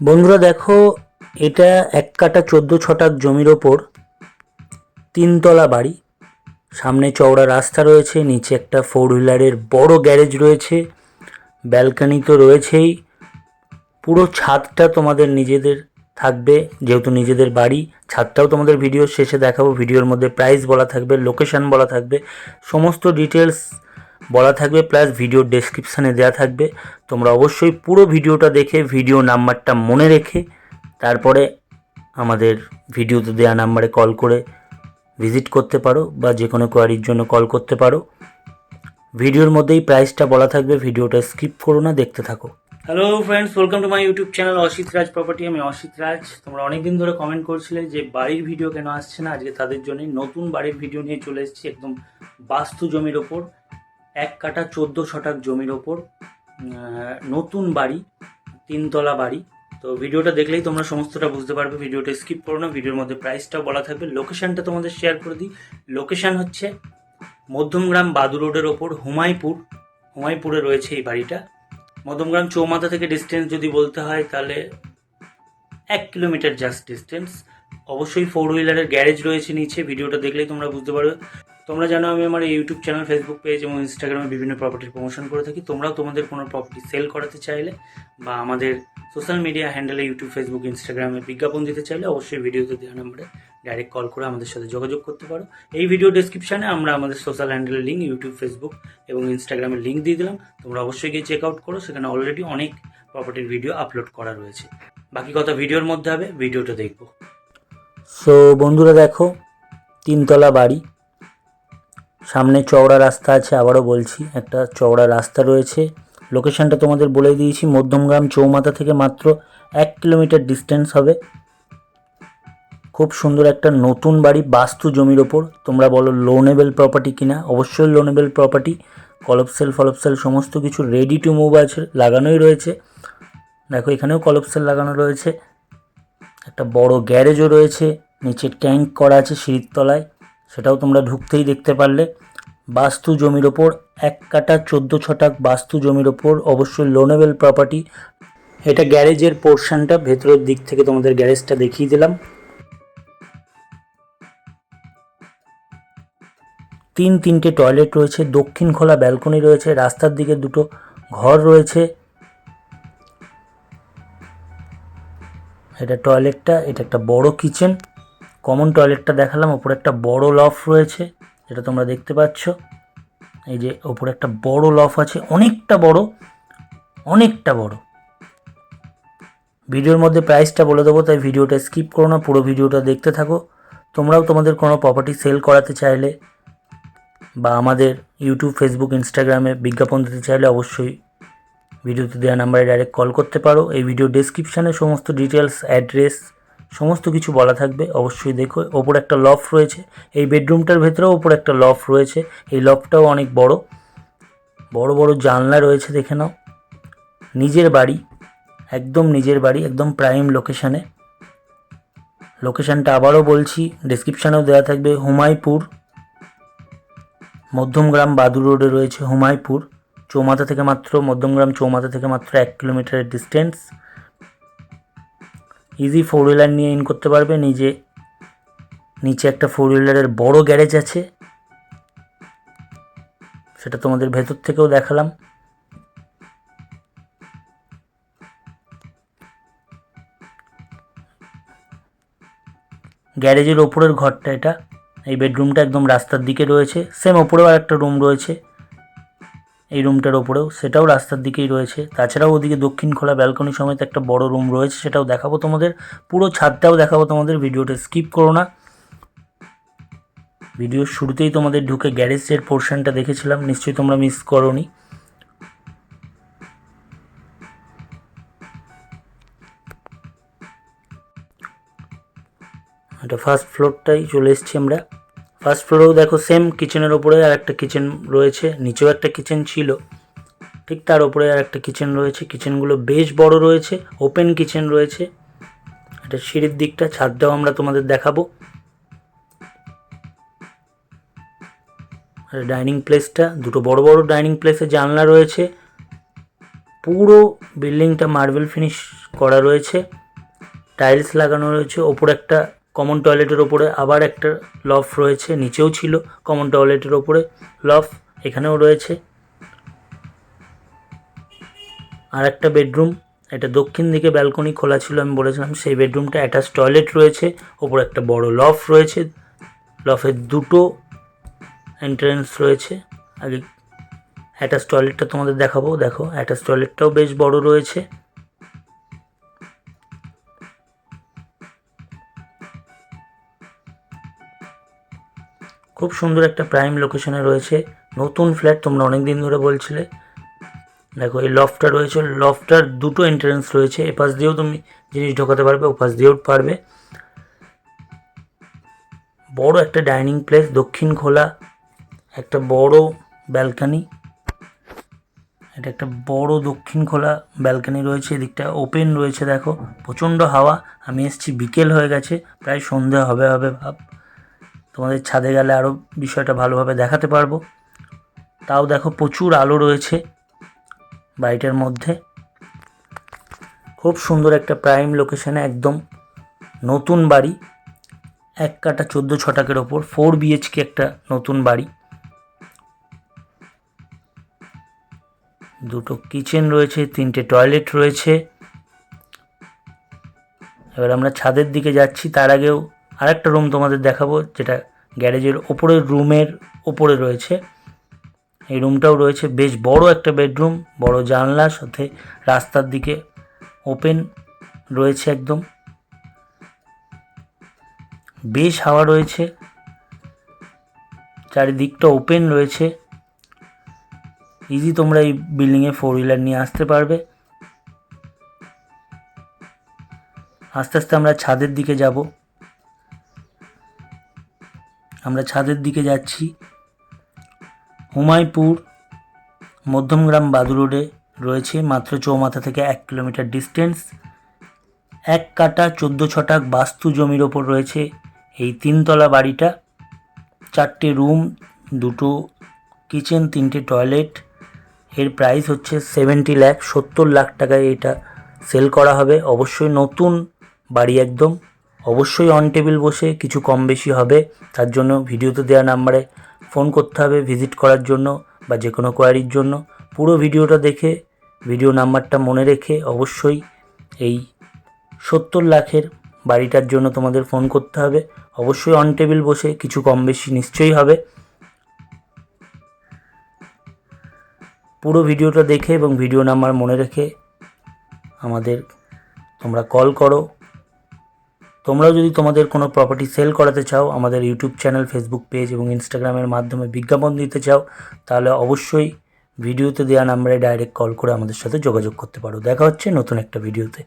বন্ধুরা দেখো, এটা এক কাটা চোদ্দ ছটাক জমির ওপর তিনতলা বাড়ি। সামনে চওড়া রাস্তা রয়েছে, নিচে একটা ফোর হুইলারের বড় গ্যারেজ রয়েছে ব্যালকানি তো রয়েছেই। পুরো ছাদটা তোমাদের নিজেদের থাকবে, যেহেতু নিজেদের বাড়ি, ছাদটাও তোমাদের ভিডিওর শেষে দেখাবো ভিডিওর মধ্যে প্রাইস বলা থাকবে লোকেশন বলা থাকবে, সমস্ত ডিটেলস বলা থাকবে প্লাস ভিডিও ডেসক্রিপশানে দেওয়া থাকবে। তোমরা অবশ্যই পুরো ভিডিওটা দেখে ভিডিও নাম্বারটা মনে রেখে, তারপরে আমাদের ভিডিওতে দেওয়া নাম্বারে কল করে ভিজিট করতে পারো, বা যে কোনো কোয়ারির জন্য কল করতে পারো। ভিডিওর মধ্যেই প্রাইসটা বলা থাকবে ভিডিওটা স্কিপ করো না, দেখতে থাকো। Hello friends welcome to my YouTube channel Asit Raj property আমি অসিত রাজ তোমরা অনেকদিন ধরে কমেন্ট করছিলে যে বাড়ির ভিডিও কেন আসছে না? আজকে তাদের জন্য নতুন বাড়ির ভিডিও নিয়ে চলে এসেছি, একদম বাস্তু জমির ওপর। এক কাটা চোদ্দ শটাক জমির ওপর নতুন বাড়ি, তিনতলা বাড়ি। তো ভিডিওটা দেখলেই তোমরা সমস্তটা বুঝতে পারবে, ভিডিওটা স্কিপ করো না, ভিডিওর মধ্যে প্রাইসটাও বলা থাকবে। লোকেশানটা তোমাদের শেয়ার করে দিই। লোকেশান হচ্ছে মধ্যমগ্রাম বাদু রোডের ওপর হুমাইপুর হুমাইপুরে রয়েছে এই বাড়িটা। মধ্যমগ্রাম চৌমাথা থেকে ডিস্টেন্স যদি বলতে হয়, তাহলে এক কিলোমিটার জাস্ট ডিস্টেন্স অবশ্যই ফোর হুইলারের গ্যারেজ রয়েছে নিচে, ভিডিওটা দেখলেই তোমরা বুঝতে পারবে। তোমরা জানো আমি আমার ইউটিউব চ্যানেল ফেসবুক পেজ এবং ইনস্টাগ্রামে বিভিন্ন প্রপার্টির প্রমোশন করে থাকি। তোমরাও তোমাদের কোনো প্রপার্টি সেল করাতে চাইলে বা আমাদের সোশ্যাল মিডিয়া হ্যান্ডেলে ইউটিউব ফেসবুক ইনস্টাগ্রামে বিজ্ঞাপন দিতে চাইলে অবশ্যই ভিডিওতে দেওয়া নাম্বারে ডাইরেক্ট কল করে আমাদের সাথে যোগাযোগ করতে পারো। এই ভিডিও ডেসক্রিপশানে আমরা আমাদের সোশ্যাল হ্যান্ডেলের লিঙ্ক ইউটিউব ফেসবুক এবং ইনস্টাগ্রামের লিঙ্ক দিয়ে দিলাম। তোমরা অবশ্যই গিয়ে চেক আউট করো। সেখানে অলরেডি অনেক প্রপার্টির ভিডিও আপলোড করা রয়েছে। বাকি কথা ভিডিওর মধ্যে হবে ভিডিওটা দেখব। সো বন্ধুরা দেখো, তিনতলা বাড়ি। সামনে চওড়া রাস্তা আছে, আবারও বলছি, একটা চওড়া রাস্তা রয়েছে। লোকেশনটা তোমাদের বলে দিয়েছি, মধ্যমগ্রাম চৌমাথা থেকে মাত্র এক কিলোমিটার ডিস্টেন্স হবে। খুব সুন্দর একটা নতুন বাড়ি, বাস্তু জমির ওপর। তোমরা বলো লোনেবল প্রপার্টি কিনা? অবশ্যই লোনেবল প্রপার্টি কলপসেল ফলপসেল সমস্ত কিছু রেডি টু মুভ আছে, লাগানোই রয়েছে। দেখো, এখানেও কলপসেল লাগানো রয়েছে। একটা বড় গ্যারেজও রয়েছে, নিচে ট্যাঙ্ক করা আছে সিঁড়ির তলায়। সেটাও তোমরা ঢুকতেই দেখতে পারলে। বাস্তু জমির ওপর এক কাটা চোদ্দ ছটাক বাস্তু জমির ওপর অবশ্যই লোনেবেল প্রপার্টি এটা গ্যারেজের পোর্শনটা ভেতরের দিক থেকে তোমাদের গ্যারেজটা দেখিয়ে দিলাম। তিন তিনটে টয়লেট রয়েছে, দক্ষিণ খোলা ব্যালকনি রয়েছে, রাস্তার দিকে দুটো ঘর রয়েছে। এটা টয়লেটটা এটা একটা বড় কিচেন কমন টয়লেটটা দেখালাম, ওপরে একটা বড় লফ রয়েছে, যেটা তোমরা দেখতে পাচ্ছ। এই যে ওপরে একটা বড় লফ আছে, অনেকটা বড় অনেকটা বড়। ভিডিওর মধ্যে প্রাইসটা বলে দেবো, তাই ভিডিওটা স্কিপ করো না, পুরো ভিডিওটা দেখতে থাকো। তোমরাও তোমাদের কোনো প্রপার্টি সেল করাতে চাইলে বা আমাদের ইউটিউব ফেসবুক ইনস্টাগ্রামে বিজ্ঞাপন দিতে চাইলে অবশ্যই ভিডিওতে দেওয়া নাম্বারে ডাইরেক্ট কল করতে পারো। এই ভিডিও ডেসক্রিপশানে সমস্ত ডিটেলস অ্যাড্রেস সমস্ত কিছু বলা থাকবে, অবশ্যই দেখো, ওপর একটা লফ রয়েছে, এই বেডরুমটার ভেতরেও ওপর একটা লফ রয়েছে, এই লফটাও অনেক বড় বড় বড় জানলা রয়েছে দেখে নাও, নিজের বাড়ি, একদম নিজের বাড়ি, একদম প্রাইম লোকেশানে লোকেশানটা আবারও বলছি ডেসক্রিপশানেও দেওয়া থাকবে হুমাইপুর মধ্যমগ্রাম বাদুর রোডে রয়েছে হুমাইপুর চৌমাথা থেকে মাত্র মধ্যমগ্রাম চৌমাথা থেকে মাত্র এক কিলোমিটারের ডিস্টেন্স ইজি ফোর হুইলার নিয়ে ইন করতে পারবে। নিজে, নিচে একটা ফোর হুইলারের বড় গ্যারেজ আছে। সেটা তোমাদের ভেতর থেকেও দেখালাম। গ্যারেজের ওপরের ঘরটা এটা। এই বেডরুমটা একদম রাস্তার দিকে রয়েছে। সেম ওপরেও আর একটা রুম রয়েছে। এই রুমটার ওপরেও, সেটাও রাস্তার দিকেই রয়েছে। তাছাড়াও ওদিকে দক্ষিণ খোলা ব্যালকনি সমেত একটা বড় রুম রয়েছে, সেটাও দেখাবো তোমাদের। পুরো ছাদটাও দেখাবো তোমাদের, ভিডিওটা স্কিপ করো না। ভিডিওর শুরুতেই তোমাদের ঢুকে গ্যারেজের পোর্শনটা দেখেছিলাম, নিশ্চয়ই তোমরা মিস করোনি। এটা ফার্স্ট ফ্লোরটাই চলে এসেছি আমরা। ফার্স্ট ফ্লোরেও দেখো সেম কিচেনের ওপরে আর একটা কিচেন রয়েছে, নিচেও একটা কিচেন ছিল। ঠিক তার ওপরে আর একটা কিচেন রয়েছে কিচেনগুলো বেশ বড় রয়েছে ওপেন কিচেন রয়েছে। এটা সিঁড়ির দিকটা, ছাদটাও আমরা তোমাদের দেখাবো। ডাইনিং প্লেসটা দুটো বড় বড় ডাইনিং প্লেসে জানলা রয়েছে। পুরো বিল্ডিংটা মার্বেল ফিনিশ করা রয়েছে। টাইলস লাগানো রয়েছে, ওপরে একটা কমন টয়লেটের ওপরে আবার একটা লফ রয়েছে, নিচেও ছিল কমন টয়লেটের ওপরে লফ এখানেও রয়েছে। আর একটা বেডরুম এটা দক্ষিণ দিকে ব্যালকনি খোলা ছিল, আমি বলেছিলাম সেই বেডরুমটা অ্যাটাচ টয়লেট রয়েছে, ওপরে একটা বড় লফ রয়েছে। লফের দুটো এন্ট্রেন্স রয়েছে। আগে অ্যাটাচ টয়লেটটা তোমাদের দেখাবো, দেখো অ্যাটাচ টয়লেটটাও বেশ বড় রয়েছে। খুব সুন্দর একটা প্রাইম লোকেশনে রয়েছে। নতুন ফ্ল্যাট তোমরা অনেক দিন ধরে বলছিলে। দেখো, এই লফটা রয়েছে। লফটার দুটো এন্ট্রেন্স রয়েছে। এপাশ দিয়েও তুমি জিনিস ঢোকাতে পারবে, ওপাশ দিয়েও পারবে। বড় একটা ডাইনিং প্লেস দক্ষিণ খোলা, একটা বড় ব্যালকানি এটা একটা বড় দক্ষিণ খোলা ব্যালকানি রয়েছে। এদিকটা ওপেন রয়েছে, দেখো। প্রচণ্ড হাওয়া। আমি এসেছি, বিকেল হয়ে গেছে। প্রায় সন্ধে হবে হবে ভাব। তোমাদের ছাদে গেলে আরও বিষয়টা ভালোভাবে দেখাতে পারব। তাও দেখো প্রচুর আলো রয়েছে বাড়িটার মধ্যে। খুব সুন্দর একটা প্রাইম লোকেশনে একদম নতুন বাড়ি। এক কাটা চোদ্দ ছটাকের ওপর ফোর বিএইচকে একটা নতুন বাড়ি। দুটো কিচেন রয়েছে, তিনটে টয়লেট রয়েছে। এবার আমরা ছাদের দিকে যাচ্ছি, তার আগেও আরেকটা রুম তোমাদের দেখাবো, যেটা গ্যারেজের ওপরের রুমের ওপরে রয়েছে। এই রুমটাও রয়েছে, বেশ বড় একটা বেডরুম বড় জানলা সাথে রাস্তার দিকে ওপেন রয়েছে একদম। বেশ হাওয়া রয়েছে, চারিদিকটা ওপেন রয়েছে। ইজি তোমরা এই বিল্ডিংয়ে ফোর হুইলার নিয়ে আসতে পারবে। আস্তে আস্তে আমরা ছাদের দিকে যাব। আমরা ছাদের দিকে যাচ্ছি। হুমায়পুর মধ্যমগ্রাম বাদু রোডে রয়েছে মাত্র চৌমাথা থেকে এক কিলোমিটার ডিস্টেন্স এক কাটা চোদ্দ ছটাক বাস্তু জমির ওপর রয়েছে এই তিনতলা বাড়িটা। চারটে রুম, দুটো কিচেন, তিনটে টয়লেট। এর প্রাইস হচ্ছে সেভেন্টি লাখ সত্তর লাখ টাকায় এটা সেল করা হবে। অবশ্যই নতুন বাড়ি একদম। অবশ্যই অন টেবিল বসে কিছু কম বেশি হবে। তার জন্য ভিডিওতে দেওয়া নাম্বারে ফোন করতে হবে ভিজিট করার জন্য বা যে কোনো কোয়ারির জন্য। পুরো ভিডিওটা দেখে ভিডিও নাম্বারটা মনে রেখে অবশ্যই এই সত্তর লাখের বাড়িটার জন্য তোমাদের ফোন করতে হবে। অবশ্যই অন টেবিল বসে কিছু কম বেশি নিশ্চয়ই হবে। পুরো ভিডিওটা দেখে এবং ভিডিও নাম্বার মনে রেখে আমাদের তোমরা কল করো। তোমরাও যদি তোমাদের কোনো প্রপার্টি সেল করাতে চাও, আমাদের ইউটিউব চ্যানেল ফেসবুক পেজ এবং ইনস্টাগ্রামের মাধ্যমে বিজ্ঞাপন দিতে চাও, তাহলে অবশ্যই ভিডিওতে দেওয়া নাম্বারে ডাইরেক্ট কল করে আমাদের সাথে যোগাযোগ করতে পারো। দেখা হচ্ছে নতুন একটা ভিডিওতে